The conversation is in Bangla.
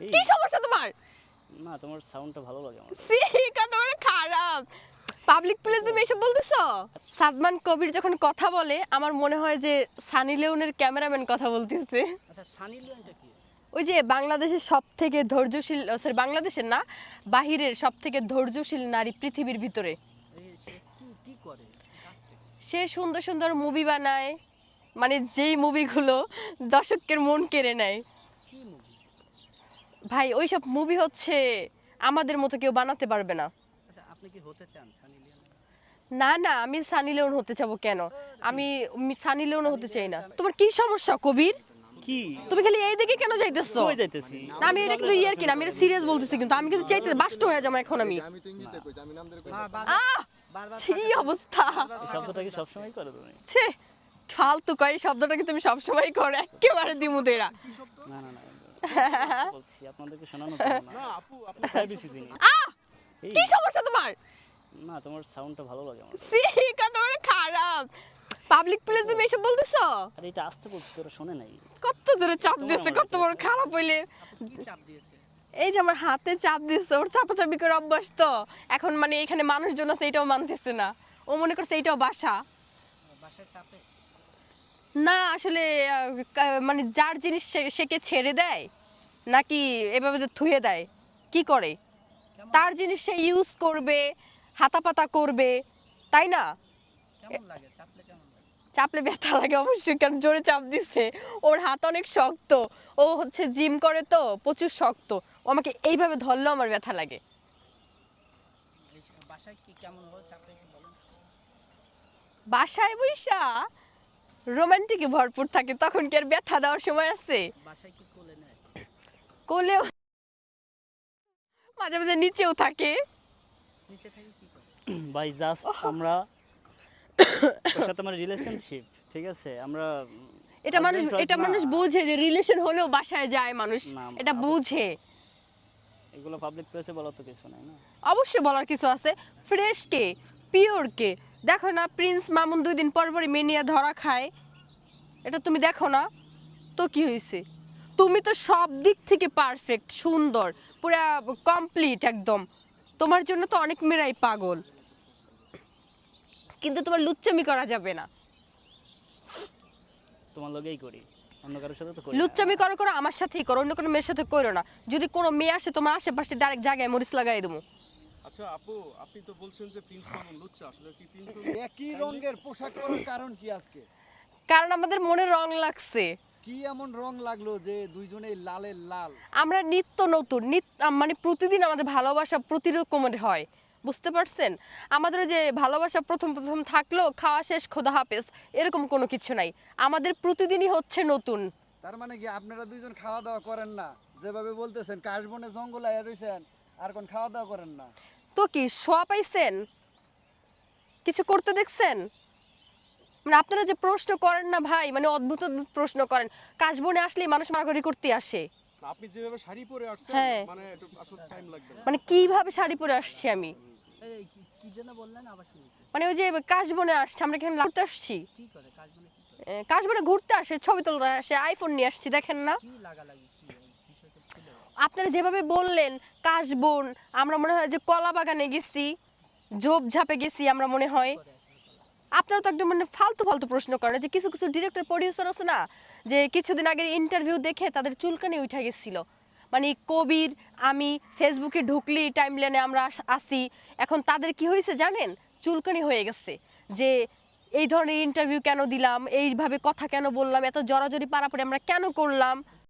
কি সমস্যা তোমার? না তোমার সাউন্ডটা ভালো লাগে আমার। সিকা তোমার খারাপ। পাবলিক প্লেস তুমি এসব বলতেছো? সাদমান কবির যখন কথা বলে আমার মনে হয় যে সানি লিওনের ক্যামেরাম্যান কথা বলতেছে। আচ্ছা সানি লিওনটা কি? ওই যে বাংলাদেশের সব থেকে ধৈর্যশীল সরি বাংলাদেশের না বাহিরের সব থেকে ধৈর্যশীল নারী পৃথিবীর ভিতরে। সে? সে সুন্দর সুন্দর মুভি বানায় মানে যেই মুভিগুলো দর্শকের মন কেড়ে নেয়। ভাই ওইসব মুভি হচ্ছে আমাদের মতো কেউ বানাতে পারবে না। আচ্ছা আপনি কি হতে চান সানি না না আমি সানি লিওন হতে চাবো কেন? আমি সানি লিওন হতে চাই না। তোমার কি সমস্যা কবির? কি? তুমি খালি এই দিকে কেন যাইতেছো? কই যাইতেছি? না আমি এটা কিন্তু ইয়ার কিনা আমি এটা সিরিয়াস বলতেছি কিন্তু আমি কিন্তু চাইতে বাস্ট হয়ে যাব এখন আমি। আমি তো ইংলিশে কইছি আমি নাম ধরে কইছি আহ! কি অবস্থা। এই শব্দটা কি সবসময় করে তুমি? ছে ফালতু কয় শব্দটা কি তুমি সব সবসময় করো? একেবারে দিমুদেরা না না না। বলছি আপনাদেরকে শোনানো না। আপু আপু প্রাইভেসি এই। কি সমস্যা তোমার? না তোমার সাউন্ডটা ভালো লাগে আমার। সিকা তোমার খারাপ। পাবলিক প্লেস তুমি এসব বলতেছো? আর এটা আসতে বলছি তোরা শোনে নাই? কত জোরে চাপ আমার কত বড় খারাপ হইলে। চাপ দিয়েছে? এই যে আমার হাতে চাপ দিচ্ছে ওর চাপাচাপি করে অভ্যাস তো। এখন মানে এখানে মানুষজন আছে এইটাও মানতেছে না। ও মনে করছে এইটাও বাসা। বাসায় চাপে? না আসলে মানে যার জিনিস সে- সে কে ছেড়ে দেয় নাকি এভাবে থুয়ে দেয় কি করে? তার জিনিস সে ইউজ করবে হাতাপাতা করবে তাই না? চাপলে ব্যথা লাগে অবশ্যই কারণ জোরে চাপ দিচ্ছে ওর হাত অনেক শক্ত ও হচ্ছে জিম করে তো প্রচুর শক্ত। ও আমাকে এইভাবে ধরলেও আমার ব্যথা লাগে। বাসায় বৈশা রোমান্টিকে ভরপুর থাকে তখন কি আর ব্যথা দেওয়ার সময় আছে? কোলে কোলেও মাঝে মাঝে নিচেও থাকে। নিচে থেকে কি করে? ভাই জাস্ট আমরা ওর সাথে আমার রিলেশনশিপ ঠিক আছে? আমরা এটা মানুষ এটা মানুষ বোঝে যে রিলেশন হলেও বাসায় যায় মানুষ। এটা বুঝে। এগুলো পাবলিক প্লেসে বলা তো কিছু নাই না। অবশ্যই বলার কিছু আছে। ফ্রেশ কে পিওর কে দেখো না প্রিন্স মামুন দুই দিন পর পরই মেনিয়া ধরা খায়। এটা তুমি দেখো না তো কি হয়েছে? তুমি তো সব দিক থেকে পারফেক্ট সুন্দর পুরা কমপ্লিট একদম। তোমার জন্য তো অনেক মেয়েরাই পাগল। কিন্তু তোমার লুচ্চামি করা যাবে না। তোমার লগেই করি অন্য কারোর সাথে তো করি। লুচ্চামি করো করো আমার সাথেই করো অন্য কোনো মেয়ের সাথে করো না। যদি কোনো মেয়ে আসে তোমার আশেপাশে ডাইরেক্ট জায়গায় মরিচ লাগাই দেবো। আচ্ছা আপু আপনি তো বলছেন যে প্রিন্স মামুন লুচ্চা আসলে কি একই রঙের পোশাক পরার কারণ কি আজকে? কারণ আমাদের মনে রং লাগছে। কি এমন রং লাগল যে দুইজনেই লালের লাল? আমরা নিত্য নতুন মানে প্রতিদিন আমাদের ভালোবাসা প্রতিরকমের হয়। বুঝতে পারছেন? আমাদের যে ভালোবাসা প্রথম প্রথম থাকল খাওয়া শেষ খোদা হাফেজ এরকম কোনো কিছু নাই। আমাদের প্রতিদিনই হচ্ছে নতুন। তার মানে কি আপনারা দুইজন খাওয়া দাওয়া করেন না? যেভাবে বলতেছেন কাশবনে জঙ্গল আয়া রইছেন আর কোন খাওয়া দাওয়া করেন না? তো কি শোয়া পাইছেন কিছু করতে দেখছেন? মানে আপনারা যে প্রশ্ন করেন না ভাই মানে অদ্ভুত অদ্ভুত প্রশ্ন করেন। কাশবনে আসলেই মানুষ মারামারি করতে আসে। আপনি যেভাবে শাড়ি পরে আসছেন হ্যাঁ। মানে একটু আসলে টাইম লাগবে মানে কীভাবে শাড়ি পরে আসছি আমি? কি যেন বললেন আবার শুনি মানে ওই যে কাশবনে আসছি আমরা এখানে ঘুরতে আসছি? কি করে কাজ কি করে? এ, কাশবনে ঘুরতে আসে ছবি তুলতে আসে আইফোন নিয়ে আসছি দেখেন না। কি বিষয়টা ছিল আপনারা যেভাবে বললেন কাশবন আমরা মনে হয় যে কলা বাগানে গেছি, ঝোপ ঝাপে গেছি আমরা মনে হয়। আপনারা তো একদম মানে ফালতু ফালতু প্রশ্ন করেন, যে কিছু কিছু ডিরেক্টর প্রডিউসার আছে না, যে কিছুদিন আগের ইন্টারভিউ দেখে তাদের চুলকানি উঠে গেছিল। মানে কবির, আমি ফেসবুকে ঢুকলি টাইম লাইনে আমরা আসি এখন তাদের কি হয়েছে জানেন? চুলকানি হয়ে গেছে, যে এই ধরনের ইন্টারভিউ কেন দিলাম, এইভাবে কথা কেন বললাম, এত জড়াজড়ি পারাপারি আমরা কেন করলাম?